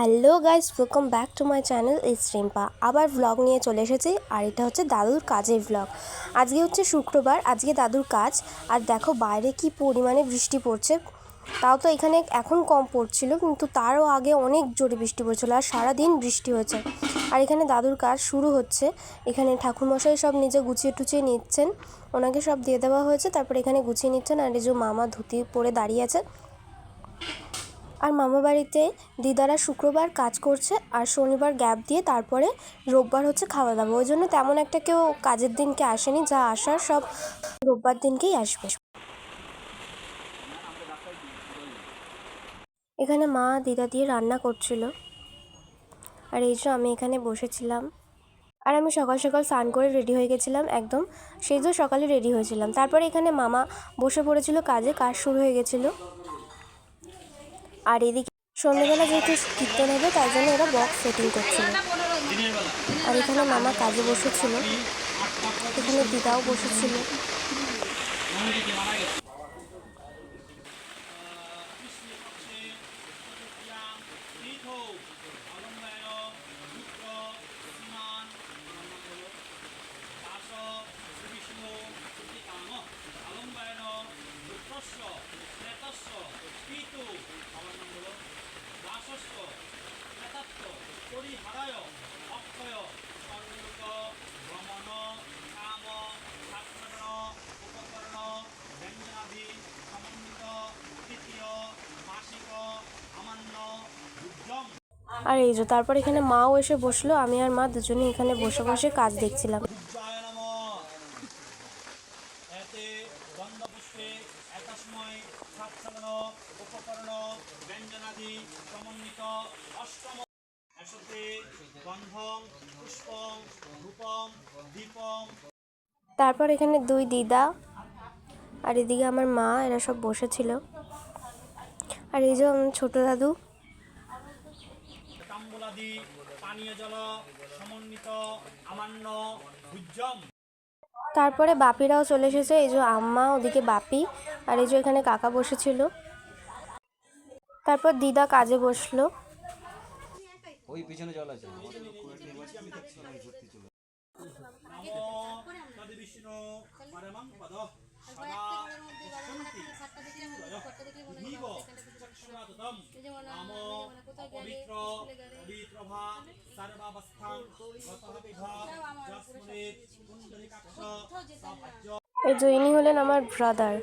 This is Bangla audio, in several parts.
Hello guys welcome back to my channel is Rimpa আবার ভ্লগ নিয়ে চলে এসেছি, আর এটা হচ্ছে দাদুর কাজের ভ্লগ আজকে হচ্ছে শুক্রবার, আজকে দাদুর কাজ, আর দেখো বাইরে কি পরিমাণে বৃষ্টি পড়ছে। তাও তো এখানে এখন কম পড়ছিল, কিন্তু তারও আগে অনেক জোরে বৃষ্টি পড়ছিল, আর সারাদিন বৃষ্টি হয়েছে। আর এখানে দাদুর কাজ শুরু হচ্ছে, এখানে ঠাকুরমশাই সব নিজে গুছিয়ে টুচিয়ে নিচ্ছেন, ওনাকে সব দিয়ে দেওয়া হয়েছে, তারপরে এখানে গুছিয়ে নিচ্ছেন, আর এই যে মামা ধুতি পরে দাঁড়িয়ে আছে। আর মামা বাড়িতে দিদারা শুক্রবার কাজ করছে আর শনিবার গ্যাপ দিয়ে তারপরে রোববার হচ্ছে খাওয়া দাওয়া। ওই জন্য তেমন একটা কেউ কাজের দিনকে আসেনি, যা আসার সব রোববার দিনকেই আসবে। এখানে মা দিদা দিয়ে রান্না করছিল। আর এই যে আমি এখানে বসেছিলাম। আর আমি সকাল সকাল স্নান করে রেডি হয়ে গেছিলাম একদম। সেই যে সকালে রেডি হয়েছিলাম। তারপরে এখানে মামা বসে পড়েছিল কাজে, কাজ শুরু হয়ে গেছিল। আর এদিকে সন্ধ্যেবেলা যেহেতু কীর্তন হবে তাই জন্য ওরা বক্স সেটিং করছিল। আর এখানে মামা কাজে বসেছিল। এখানে দিদাও বসেছিল। পরিহারায়, অক্ষয় সর্বলোক ভ্রমণ, কাম শাস্ত্রণ উপকরণ, ব্যঞ্জনাদি, সমন্বিত, তৃতীয়, মাসিক উদ্যম। আর এই যে, তারপর এখানে মাও এসে বসল, আমি আর মা দুজনে এখানে বসে বসে কাজ দেখছিলাম। তারপর এখানে দুই দিদা আর এদিকে আমার মা, এরা সব বসেছিল। আর এই যে ছোট দাদু। পানীয় জল, সমন্বিত, আমান্য তারপরে বাপিরাও চলে এসেছে এই যে আম্মা ওদিকে বাপি আর এই যে এখানে কাকা বসেছিল। তারপর দিদা কাজে বসল। ওই পিছনে জল আছে। পবিত্র এই যে ইনি হলেন আমার ব্রাদার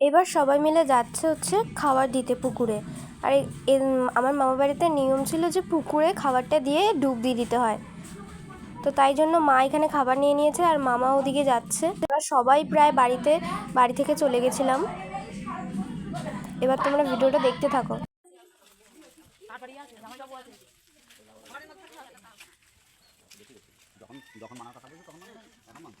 এবার সবাই মিলে যাচ্ছে হচ্ছে খাবার দিতে পুকুরে। আর আমার মামা বাড়িতে নিয়ম ছিল যে পুকুরে খাবারটা দিয়ে ডুব দিয়ে দিতে হয়। তো তাই জন্য মা এখানে খাবার নিয়ে নিয়েছে আর মামা ওদিকে যাচ্ছে। এবার সবাই প্রায় বাড়িতে, বাড়ি থেকে চলে গেছিলাম। এবার তোমরা ভিডিওটা দেখতে থাকো। যখন যখন মানার কথা বলছি তখন মানে এখন মানতে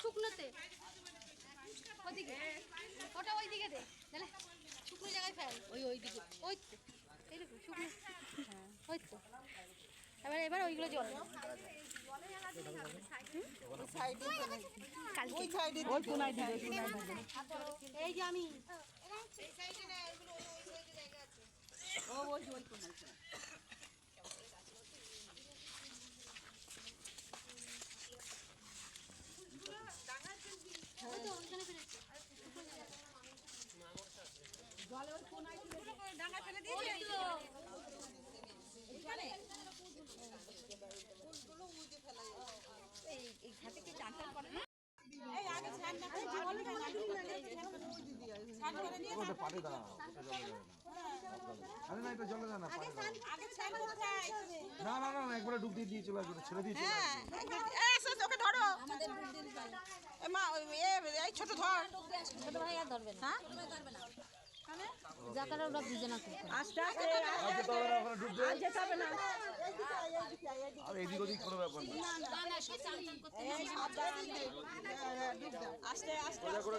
শুকনোতে। ওদিকে ওটা ওই দিকে দে। দাঁড়া শুকনো জায়গায় ফেল। ওই ওই দিকে ওই তো। এইরকম শুকনো। হ্যাঁ ওই তো। এবার এবার ওইগুলো জল। এই যে আমি। আরে না এটা জলে না না না না না, একবারে ডুব দিয়ে দিয়ে চলে আসবে ছেড়ে দিয়ে চলে আসবে। ওকে ধরো। এ মা এ এই ছোট ধর। ছোট ভাই আর ধরবে না। ওরা বুঝে না খুব আস্তে আস্তে তো হবে ওখানে ডুব দিয়ে? যেতে না। আর এদিক ওদিক কোনো ব্যাপার না। এই সাবধানে দিকে। ডুব দাও। আস্তে আস্তে করে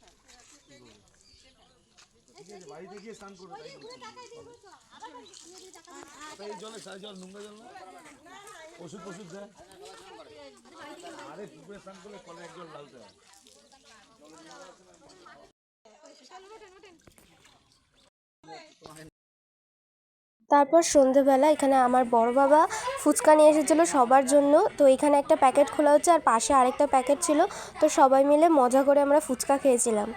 আচ্ছা, তারপর সন্ধেবেলা এখানে আমার বড় বাবা ফুচকা নিয়ে এসেছিল সবার জন্য। তো এখানে একটা প্যাকেট খোলা হচ্ছে আর পাশে আরেকটা প্যাকেট ছিল। তো সবাই মিলে মজা করে আমরা ফুচকা খেয়েছিলাম।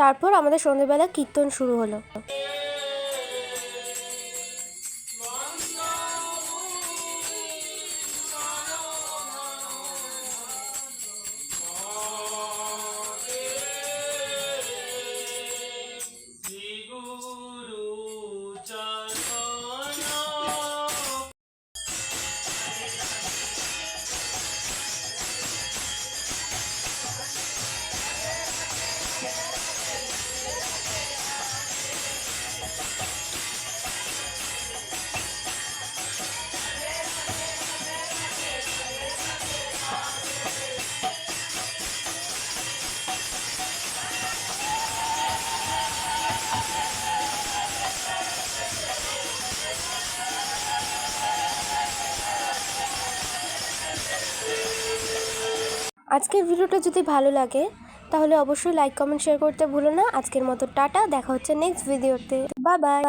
তারপর আমাদের সন্ধ্যেবেলা কীর্তন শুরু হলো। আজকের ভিডিওটা যদি ভালো লাগে, তাহলে অবশ্যই লাইক কমেন্ট শেয়ার করতে ভুলো না। আজকের মতো টাটা, দেখা হচ্ছে নেক্সট ভিডিওতে বা বাই